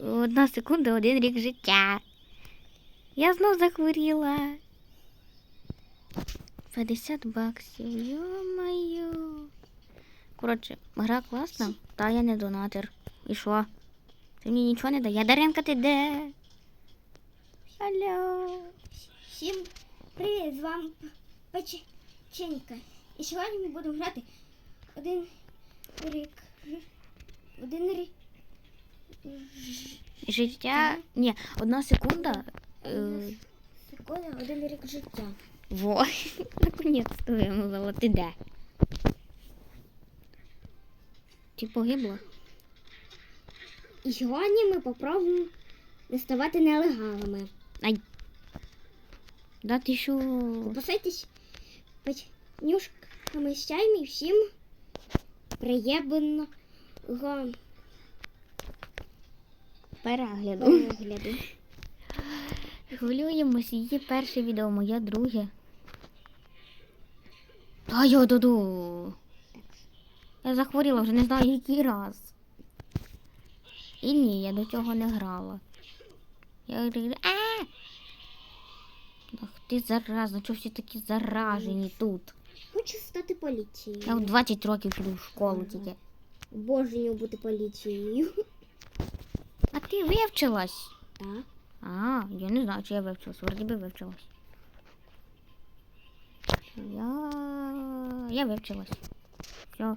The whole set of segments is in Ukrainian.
Одна секунда, один рік життя. Я знов захворіла. 50 баксів. Йо-моє. Коротше, гра класна, та я не донатор. І що? Ти мені нічого не дає. Даренка, ти де? Алло. Всім привіт, з вами Печенька. І сьогодні ми будемо грати один рік. Один рік. Життя. Ні, одна секунда. Е, Секунда, один рік життя. Во, наконець-то вимовила. Ти де? Ти погибла? І сьогодні ми попробуємо не ставати нелегалами. Ай. Да ти що? Купасайтесь печнюшками з чаєм і всім приємного Перегляду. перегляду. Хвилюємось, її перше відео, моє друге. Та я доду. Я захворіла вже не знаю який раз. І ні, я до цього не грала. Я говорю, а! Ах ти заразна, чого всі такі заражені тут? Хочу стати поліцією. Я в 20 років піду в школу тільки. Обожнюю бути поліцією. Ти вивчилась? Так. А, я не знаю, чи я вивчилась. Вроді би вивчилась. Я. Я вивчилась. Все.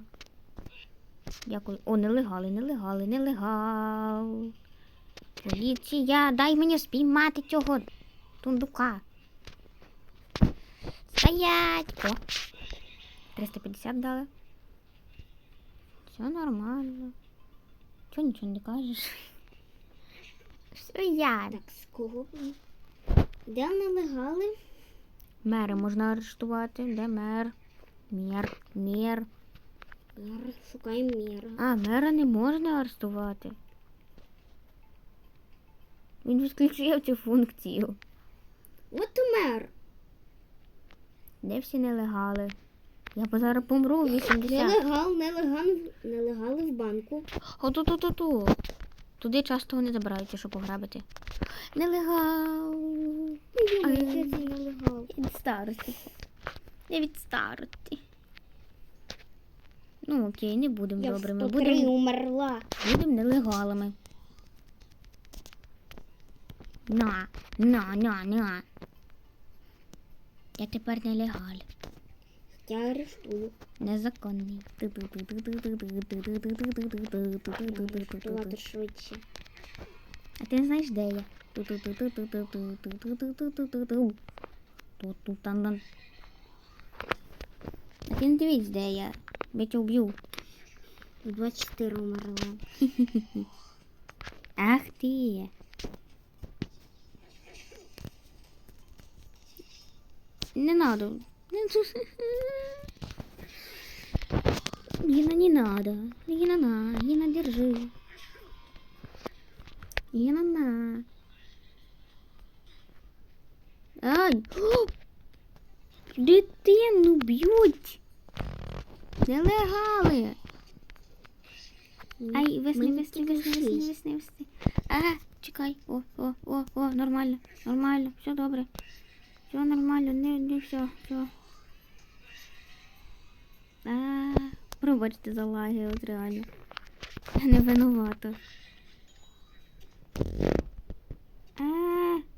Дякую. О, нелегали, нелегали, нелегал. Поліція, дай мені спіймати цього тундука. Стоять! О! 350 дали. Все нормально. Чого нічого не кажеш? Я. Так, з кого? Де нелегали? Мера можна арештувати. Де мер? Мер, мер. Мер, Шукаємо міра. А, мера не можна арештувати. Він відключив цю функцію. От мер. Де всі нелегали? Я зараз помру 80. Нелегал, нелегал, нелегали в банку. Оту-ту-ту-ту. Туди часто вони забираються, щоб пограбити. Нелегал. Це нелегал. Від старості. Не від старості. Ну окей, не будемо Я в добрими. 103 Будемо умерла. будем нелегалами. На, на, на, на. Я тепер нелегаль. Я арештую. Незаконний. Арештувати швидше. А ти не знаєш, де я? А ти не дивись, де я. Я тебе вб'ю. В 24 умерла. Ах ти. Не надо. Гина, не надо. Гина, на. Гина, держи. Гина, на. Ай! О! Дитину б'ють! Нелегали! Ай, весни, весни, весни, весни, весни, весни. А, чекай. О, о, о, о, нормально, нормально, все добре. Все нормально, не, не все, все. Пробачте за лаги, от реально. Я не винувата. А,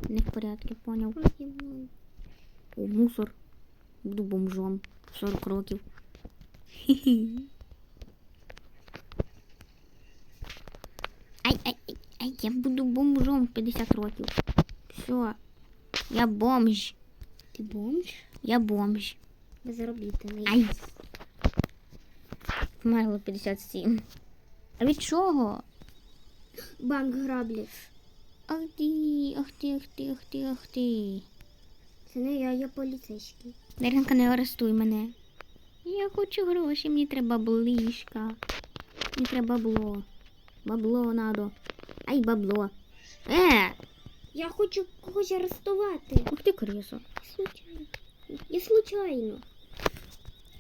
не в порядку, поняв. О, мусор. Буду бомжом. 40 років. Ай, ай, ай, ай, я буду бомжом в 50 років. Все. Я бомж. Ти бомж? Я бомж. Безробітний. Ай. Померло 57. А від чого? Банк граблять. Ах ти, ах ти, ах ти, ах ти, ах ти. Це не я, я поліцейський. Даринка, не арестуй мене. Я хочу гроші, мені треба ближка. Мені треба бабло. Бабло надо. Ай, бабло. Е! Я хочу когось арестувати. Ух ти, крисо. Случайно. Я случайно.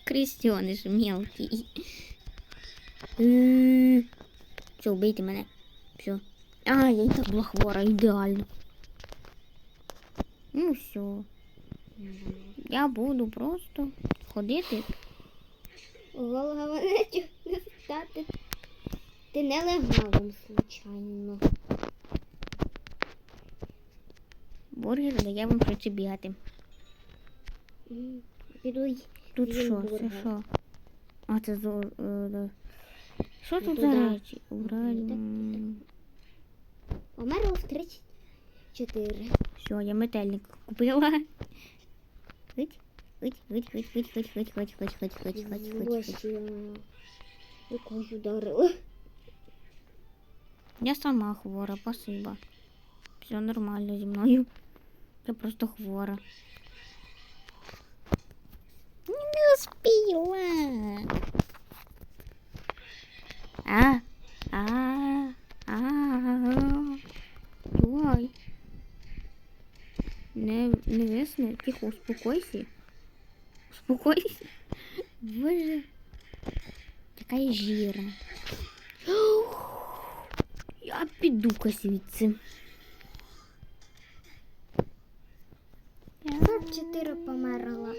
Крістіониш мелкий. Все, вбийте мене. Все. А, я і так була хвора, ідеально. Ну все. Я буду просто ходити. Голова не не стати. Ти нелегалом, случайно. Бургер дає вам швидше бігати. Піду Тут що? Це що? А, це зо... е, да. Що тут Туди. за речі? Убрали. Так, так, м, Померла в 34. Все, я метельник купила. Хить, хить, хить, хить, хить, хить, хить, хить, хить, хить, хить, хить, хить, хить. Ось я якось ударила. Я сама хвора, спасибо. Все нормально зі мною. Я просто хвора. Не успіла. А, а, а, Ой. Не, не висни, тихо, успокойся. Успокойся. Боже. Така жирна. Я піду-ка звідси. 44 померла.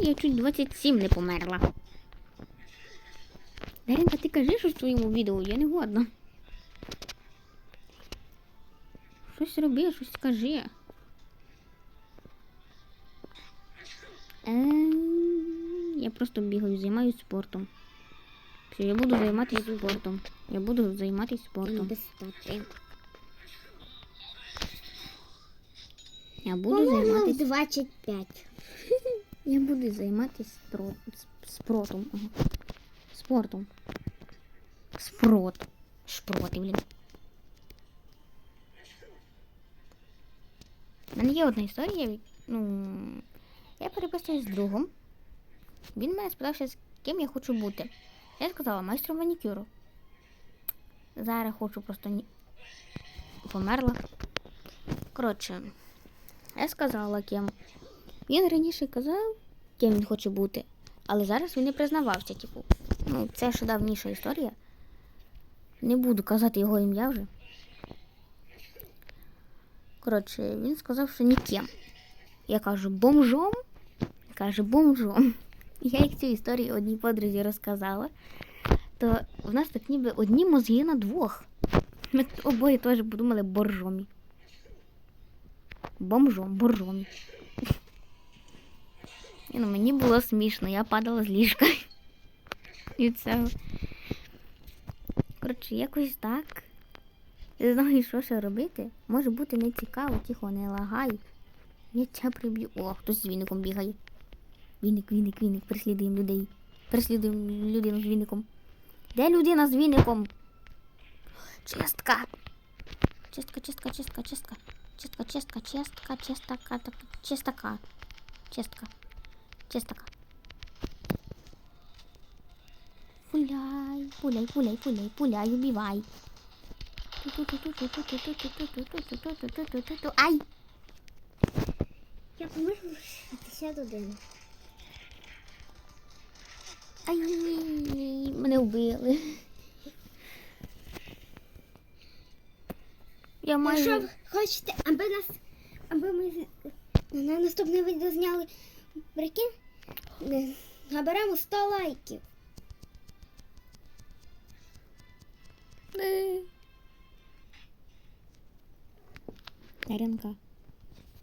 Я чуть 27 не померла. Даринка, ти кажи щось в своєму відео, я не годна. Щось роби, щось скажи. Ем, Я просто бігаю, займаюся спортом. Все, я буду займатися спортом. Я буду займатися спортом. Я буду займатися. 25. Я буду займатися спротом. Ага. Спортом. Спрот. Шпроти, блін. У мене є одна історія. Ну, я переписуюсь з другом. Він мене спитався, з ким я хочу бути. Я сказала майстром манікюру. Зараз хочу просто ні... померла. Коротше, я сказала ким. Він раніше казав, ким він хоче бути, але зараз він не признавався, типу. Ну, це ще давніша історія. Не буду казати його ім'я вже. Коротше, він сказав, що ніким. Я кажу, бомжом? Каже, бомжом. Я як цю історію одній подрузі розказала, то в нас так ніби одні мозги на двох. Ми обоє теж подумали боржомі. Бомжом, боржомі. І, ну, мені було смішно, я падала з ліжка. І це. Коротше, якось так. Не знаю, що ще робити. Може бути не цікаво, тихо, не лагай. Я тебе приб'ю. О, хтось з віником бігає. Віник, віник, віник, переслідуємо людей. Переслідуємо людину з віником. Де людина з віником? Чистка. Чистка, чистка, чистка, чистка. Чистка, чистка, чистка, чистка, так, чистка. Чистка. Чистка. Пуляй, пуляй, пуляй, пуляй, пуляй, убивай. Ай! Я в 61. Ай, мене вбили. Я Якщо майже... ви хочете, аби нас, аби ми на наступне відео зняли прикинь, е, наберемо 100 лайків. Яринка.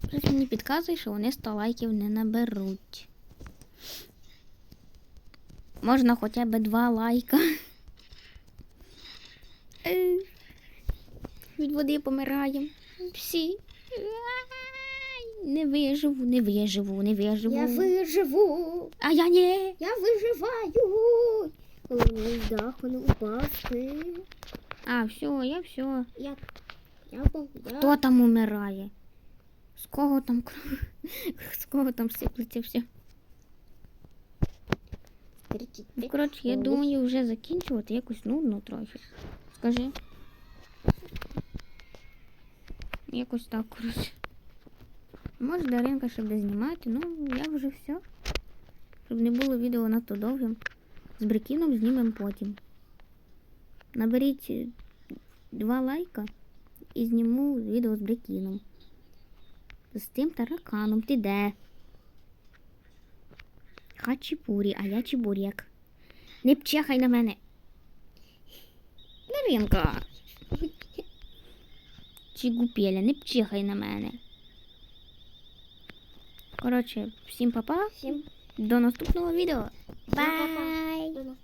Щось мені підказує, що вони 100 лайків не наберуть. Можна хоча б два лайка. Е. Від води помираємо. Всі. Не виживу, не виживу, не виживу. Я виживу, А я ні. я виживаю. З даху не упасти. А, все, я все. Я, я, я, Хто там умирає? З кого там кров? З кого там сиплеться все? 35. Ну, коротше, я думаю вже закінчувати якось нудно трохи. Скажи. Якось так, коротше. Може, Даринка ще буде знімати, ну я вже все. Щоб не було відео надто довгим. З брикіном знімемо потім. Наберіть е, два лайка і зніму відео з Брекіном. З тим тараканом. Ти де? Хачіпурі, а я чебурек. Не пчехай на мене. Даринка. Чигупеля, не пчихай на мене. Коротше, всім па-па. Всім До наступного відео. па-па.